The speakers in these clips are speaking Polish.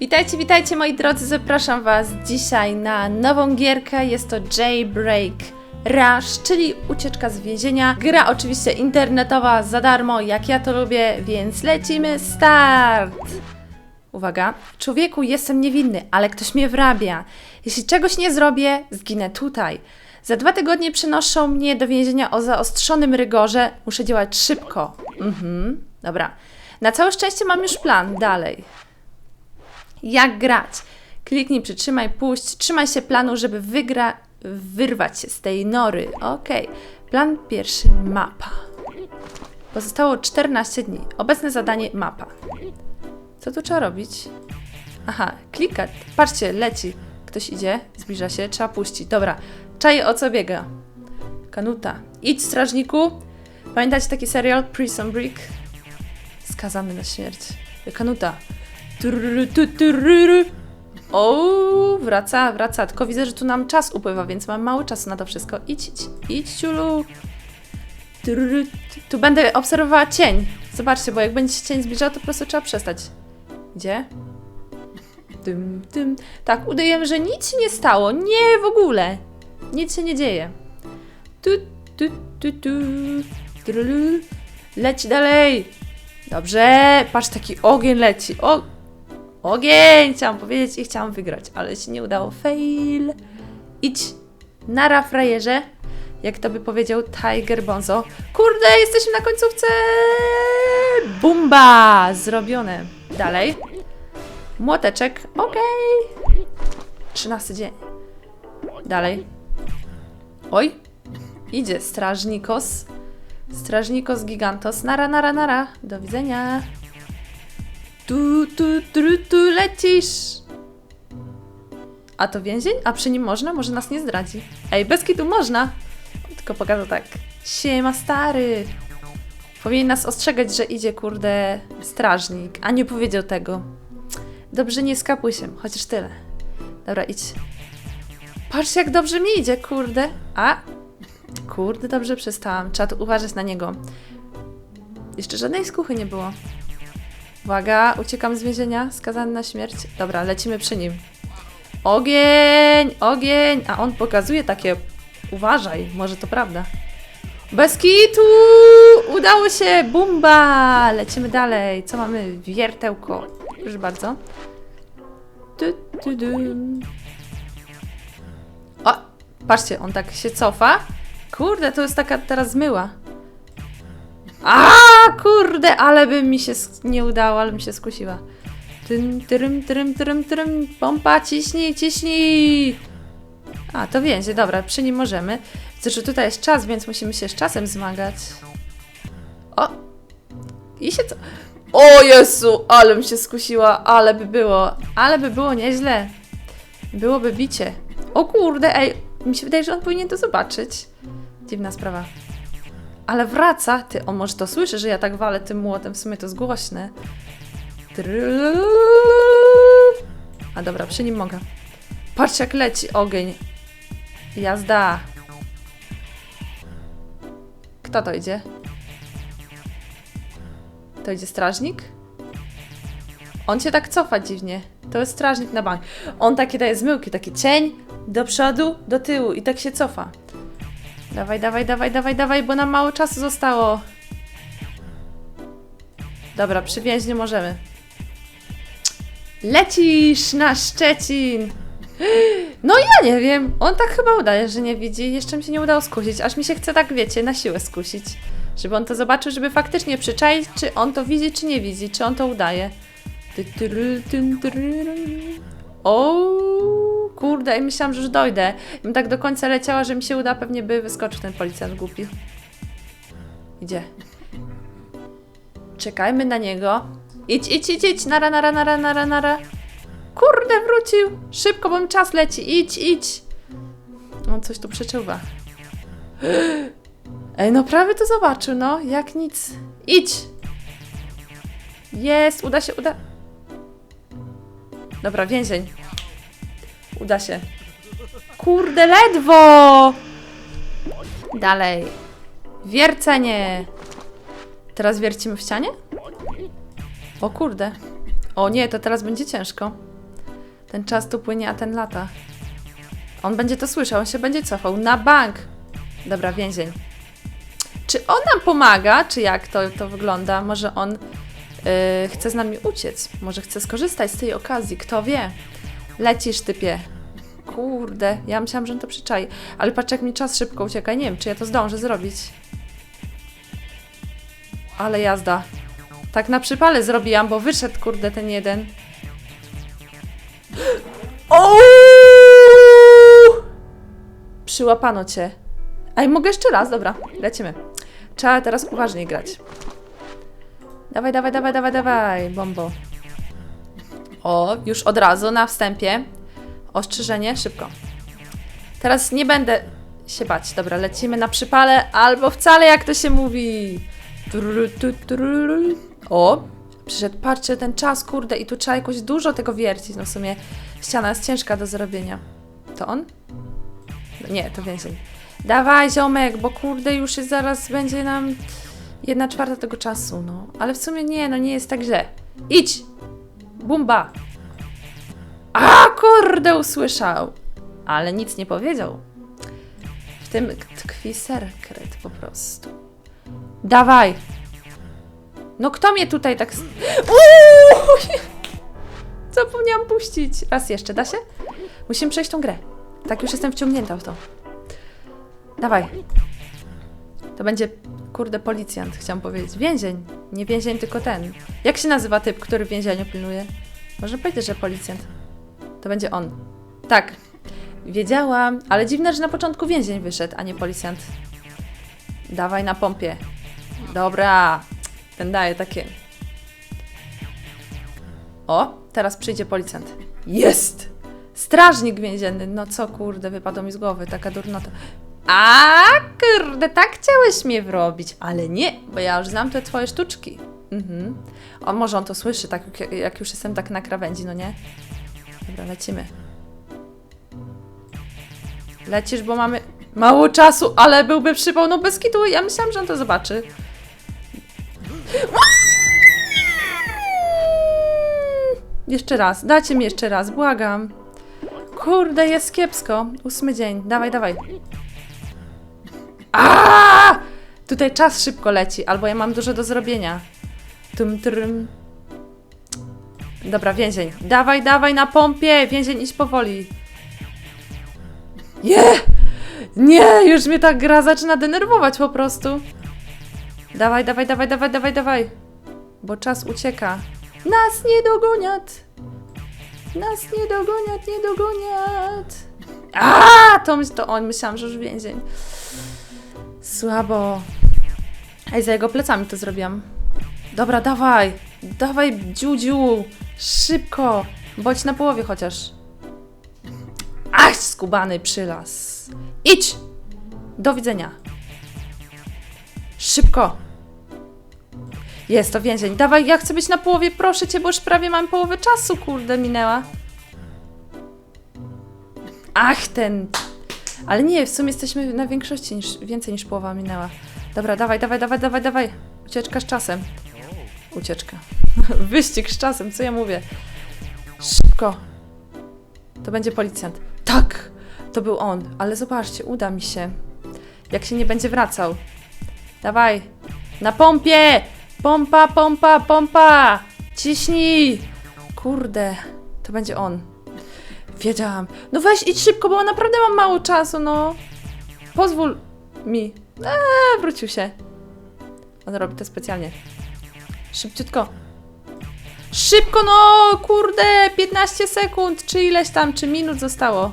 Witajcie, witajcie moi drodzy, zapraszam Was dzisiaj na nową gierkę. Jest to Jailbreak Rush, czyli ucieczka z więzienia. Gra oczywiście internetowa za darmo, jak ja to lubię, więc lecimy, start! Uwaga, człowieku, jestem niewinny, ale ktoś mnie wrabia. Jeśli czegoś nie zrobię, zginę tutaj. Za dwa tygodnie przenoszą mnie do więzienia o zaostrzonym rygorze. Muszę działać szybko. Mhm, dobra. Na całe szczęście mam już plan. Dalej. Jak grać? Kliknij, przytrzymaj, puść. Trzymaj się planu, żeby wygra... wyrwać się z tej nory. Okej. Plan pierwszy. Mapa. Pozostało 14 dni. Obecne zadanie mapa. Co tu trzeba robić? Aha, klikać. Patrzcie, leci. Ktoś idzie, zbliża się, trzeba puścić. Dobra, czaję o co biega. Kanuta. Idź, strażniku. Pamiętacie taki serial Prison Break? Skazany na śmierć. Kanuta. O, wraca, wraca. Tylko widzę, że tu nam czas upływa, więc mam mało czasu na to wszystko. Idź, idź, idź, ciulu. Tu- będę obserwowała cień. Zobaczcie, bo jak będzie się cień zbliżał, to po prostu trzeba przestać. Gdzie? Tym, tym. Tak, udajemy, że nic się nie stało. Nie, w ogóle. Nic się nie dzieje. Tu, tu, tu, tu. Leci dalej. Dobrze, patrz, taki ogień leci. O, ogień! Chciałam powiedzieć i chciałam wygrać, ale się nie udało. Fail. Idź. Nara, frajerze. Jak to by powiedział Tiger Bonzo. Kurde, jesteśmy na końcówce! Bumba! Zrobione. Dalej. Młoteczek. Okej. Trzynasty dzień. Dalej. Oj. Idzie strażnikos. Strażnikos gigantos. Nara, nara, nara. Do widzenia. Tu, tu, tu, tu lecisz. A to więzień? A przy nim można? Może nas nie zdradzi. Ej, bez kitu można. Tylko pokażę tak. Siema, stary. Powinien nas ostrzegać, że idzie, kurde, strażnik, a nie powiedział tego. Dobrze, nie skapuj się, chociaż tyle. Dobra, idź. Patrz, jak dobrze mi idzie, kurde. A, Kurde, dobrze przestałam. Trzeba tu uważać na niego. Jeszcze żadnej skuchy nie było. Uwaga, uciekam z więzienia, skazany na śmierć. Dobra, lecimy przy nim. Ogień, ogień! A on pokazuje takie. Uważaj, może to prawda. Bez kitu! Udało się! Bumba! Lecimy dalej. Co mamy? Wiertełko. Proszę bardzo. Tu, tu, tu. O! Patrzcie, on tak się cofa. Kurde, to jest taka teraz zmyła. A kurde, ale by mi się nie udało, ale mi się skusiła. Tym, trym, trym, trym, trym, pompa, ciśnij, ciśnij. A, to więzie, dobra, przy nim możemy. Widzę, że tutaj jest czas, więc musimy się z czasem zmagać. O! I się co... O Jezu, ale mi się skusiła, ale by było, ale by było nieźle. Byłoby bicie. O kurde, ej, mi się wydaje, że on powinien to zobaczyć. Dziwna sprawa. Ale wraca. Ty, on może to słyszy, że ja tak walę tym młotem. W sumie to jest głośne. A dobra, przy nim mogę. Patrz jak leci ogień. Jazda. Kto to idzie? To idzie strażnik? On się tak cofa dziwnie. To jest strażnik na bank. On takie daje zmyłki, taki cień do przodu, do tyłu i tak się cofa. Dawaj, dawaj, dawaj, dawaj, dawaj, bo nam mało czasu zostało. Dobra, przy więźniu możemy. Lecisz na Szczecin! No ja nie wiem, on tak chyba udaje, że nie widzi. Jeszcze mi się nie udało skusić, aż mi się chce tak, wiecie, na siłę skusić. Żeby on to zobaczył, żeby faktycznie przyczaić, czy on to widzi, czy nie widzi, czy on to udaje. Ty, kurde, i myślałam, że już dojdę. Bym tak do końca leciała, że mi się uda, pewnie by wyskoczył ten policjant głupi. Idzie. Czekajmy na niego. Idź, idź, idź, idź, nara, nara, nara, nara, nara. Kurde, wrócił. Szybko, bo mi czas leci. Idź, idź. On coś tu przeczuwa. Ej, no prawie to zobaczył, no. Jak nic. Idź. Jest, uda się, uda. Dobra, więzień. Uda się. Kurde, ledwo! Dalej. Wiercenie. Teraz wiercimy w ścianie? O kurde. O nie, to teraz będzie ciężko. Ten czas tu płynie, a ten lata. On będzie to słyszał, on się będzie cofał. Na bank! Dobra, więzień. Czy on nam pomaga, czy jak to, to wygląda? Może on yy, chce z nami uciec? Może chce skorzystać z tej okazji? Kto wie? Lecisz, typie. Kurde, ja myślałam, że on to przyczai. Ale patrz, jak mi czas szybko ucieka. Nie wiem, czy ja to zdążę zrobić. Ale jazda. Tak na przypale zrobiłam, bo wyszedł, kurde, ten jeden. O! Przyłapano cię. Ej, mogę jeszcze raz? Dobra, lecimy. Trzeba teraz uważniej grać. Dawaj, dawaj, dawaj, dawaj, dawaj, bombo. O, już od razu na wstępie. Ostrzeżenie, szybko. Teraz nie będę się bać. Dobra, lecimy na przypale, albo wcale jak to się mówi. O, przyszedł, patrzcie, ten czas, kurde, i tu trzeba jakoś dużo tego wiercić. No w sumie ściana jest ciężka do zrobienia. To on? No Nie, to więzień. Dawaj, ziomek, bo kurde, już jest zaraz będzie nam jedna czwarta tego czasu, no. Ale w sumie nie, no nie jest tak źle. Idź! Bumba! A, kurde, usłyszał! Ale nic nie powiedział. W tym tkwi sekret po prostu. Dawaj! No kto mnie tutaj tak... Uuu! Zapomniałam puścić. Raz jeszcze, da się? Musimy przejść tą grę. Tak już jestem wciągnięta w to. Dawaj. To będzie, kurde, policjant, chciałam powiedzieć. Więzień. Nie więzień, tylko ten. Jak się nazywa typ, który w więzieniu pilnuje? Może powiedzieć, że policjant. To będzie on. Tak. Wiedziałam, ale dziwne, że na początku więzień wyszedł, a nie policjant. Dawaj na pompie. Dobra. Ten daje takie. O, teraz przyjdzie policjant. Jest! Strażnik więzienny. No co kurde, wypadło mi z głowy, taka durnota. A kurde, tak chciałeś mnie wrobić, ale nie, bo ja już znam te twoje sztuczki. Mhm. O, może on to słyszy, tak jak- już jestem tak na krawędzi, no nie? Dobra, lecimy. Lecisz, bo mamy mało czasu, ale byłby przypał, no bez kitu. Ja myślałam, że on to zobaczy. Jeszcze raz, dajcie mi jeszcze raz, błagam. Kurde, jest kiepsko. Ósmy dzień, dawaj, dawaj. A! Tutaj czas szybko leci, albo ja mam dużo do zrobienia. Tum, trym. Dobra, więzień. Dawaj, dawaj na pompie! Więzień, idź powoli. Nie! Nie! Już mnie ta gra zaczyna denerwować po prostu. Dawaj, dawaj, dawaj, dawaj, dawaj, dawaj. Bo czas ucieka. Nas nie dogoniat! Nas nie dogoniat, nie dogoniat! A, to, to on, myślałam, że już więzień. Słabo. Ej, za jego plecami to zrobiłam. Dobra, dawaj! Dawaj, dziudziu! Szybko! Bądź na połowie chociaż. Ach, skubany przylas. Idź! Do widzenia. Szybko! Jest to więzień. Dawaj, ja chcę być na połowie, proszę cię, bo już prawie mam połowę czasu, kurde, minęła. Ach, ten. Ale nie, w sumie jesteśmy na większości niż, więcej niż połowa minęła. Dobra, dawaj, dawaj, dawaj, dawaj, dawaj. Ucieczka z czasem. Ucieczka. Wyścig z czasem, co ja mówię? Szybko. To będzie policjant. Tak! To był on, ale zobaczcie, uda mi się. Jak się nie będzie wracał. Dawaj. Na pompie! Pompa, pompa, pompa! Ciśnij! Kurde, to będzie on. Wiedziałam. No weź idź szybko, bo naprawdę mam mało czasu, no. Pozwól mi. Eee, wrócił się. On robi to specjalnie. Szybciutko. Szybko, no! Kurde, 15 sekund, czy ileś tam, czy minut zostało.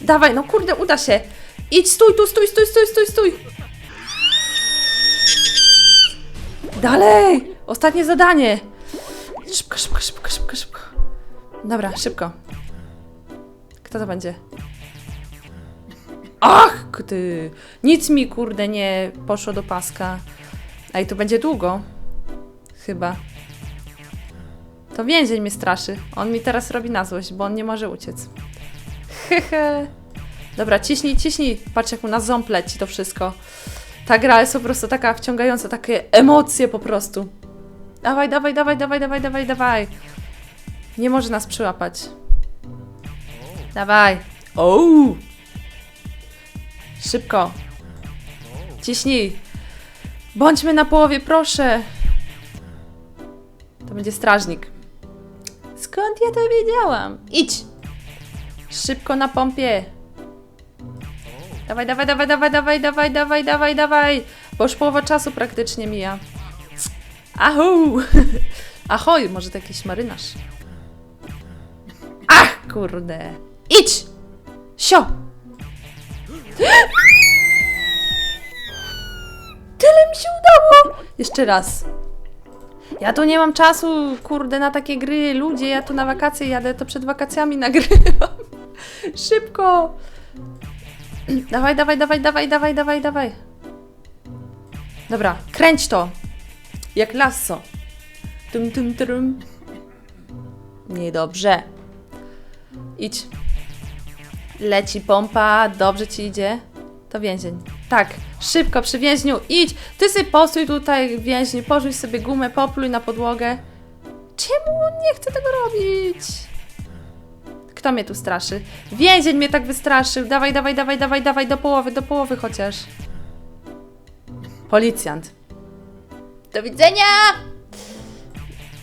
Dawaj, no kurde, uda się. Idź, stój tu, stój, stój, stój, stój, stój. Dalej! Ostatnie zadanie. Szybko, szybko, szybko, szybko, szybko. Dobra, szybko. Kto to będzie? Ach, ty! Nic mi, kurde, nie poszło do paska. Ej, to będzie długo. Chyba. To więzień mnie straszy. On mi teraz robi na złość, bo on nie może uciec. Hehe. Dobra, ciśnij, ciśnij. Patrz, jak mu na ząb leci to wszystko. Ta gra jest po prostu taka wciągająca, takie emocje po prostu. Dawaj, dawaj, dawaj, dawaj, dawaj, dawaj, dawaj. Nie może nas przyłapać. Dawaj. Ouu. Szybko. Ciśnij. Bądźmy na połowie, proszę. To będzie strażnik. Skąd ja to wiedziałam? Idź. Szybko na pompie. Dawaj, dawaj, dawaj, dawaj, dawaj, dawaj, dawaj, dawaj, dawaj. Bo już połowa czasu praktycznie mija. Ahu! Ahoj, może to jakiś marynarz. Ach, kurde. Idź! Sio! Jeszcze raz. Ja tu nie mam czasu, kurde, na takie gry. Ludzie, ja tu na wakacje jadę, to przed wakacjami nagrywam. Szybko! Dawaj, dawaj, dawaj, dawaj, dawaj, dawaj, dawaj. Dobra, kręć to. Jak lasso. Tum, tum. Niedobrze. Idź. Leci pompa, dobrze ci idzie. To więzień. Tak, szybko przy więźniu, idź. Ty sobie postój tutaj, więźniu, porzuć sobie gumę, popluj na podłogę. Czemu on nie chce tego robić? Kto mnie tu straszy? Więzień mnie tak wystraszył. Dawaj, dawaj, dawaj, dawaj, dawaj, do połowy, do połowy chociaż. Policjant. Do widzenia!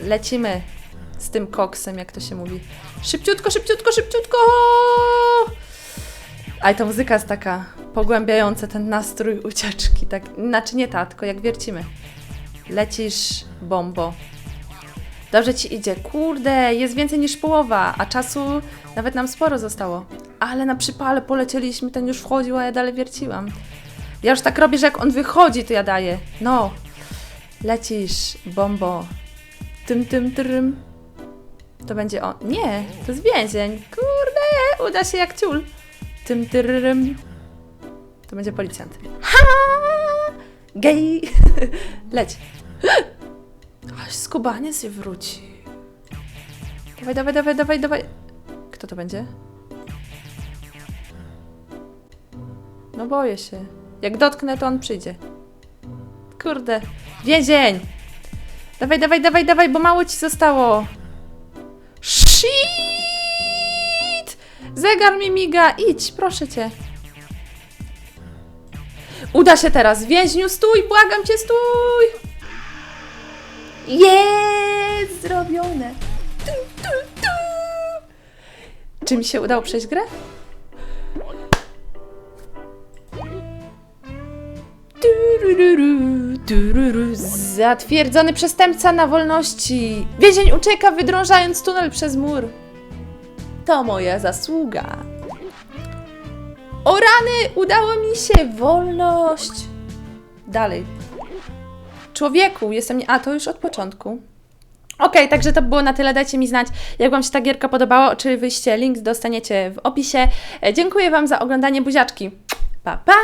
Lecimy z tym koksem, jak to się mówi. Szybciutko, szybciutko, szybciutko! Ale ta muzyka jest taka pogłębiająca ten nastrój ucieczki. Tak, znaczy nie ta, tylko jak wiercimy. Lecisz, bombo. Dobrze ci idzie. Kurde, jest więcej niż połowa, a czasu nawet nam sporo zostało. Ale na przypale polecieliśmy, ten już wchodził, a ja dalej wierciłam. Ja już tak robię, że jak on wychodzi, to ja daję. No. Lecisz, bombo. Tym, tym, trym. To będzie on. Nie, to jest więzień. Kurde, uda się jak ciul. Tym, tyrym. To będzie policjant. Ha! Gej! Leć. Aż skubaniec się wróci. Dawaj, dawaj, dawaj, dawaj, dawaj. Kto to będzie? No boję się. Jak dotknę, to on przyjdzie. Kurde. Więzień! Dawaj, dawaj, dawaj, dawaj, bo mało ci zostało. Shit! Zegar mi miga. Idź, proszę cię. Uda się teraz. Więźniu, stój, błagam cię, stój! Jest zrobione. Tu, tu, tu. Czy mi się udało przejść grę? Zatwierdzony przestępca na wolności. Więzień ucieka, wydrążając tunel przez mur. To moja zasługa. O rany, udało mi się wolność. Dalej. Człowieku, jestem. A, to już od początku. Okej, także to było na tyle. Dajcie mi znać, jak Wam się ta gierka podobała. Oczywiście link dostaniecie w opisie. E, Dziękuję Wam za oglądanie buziaczki. Pa, pa!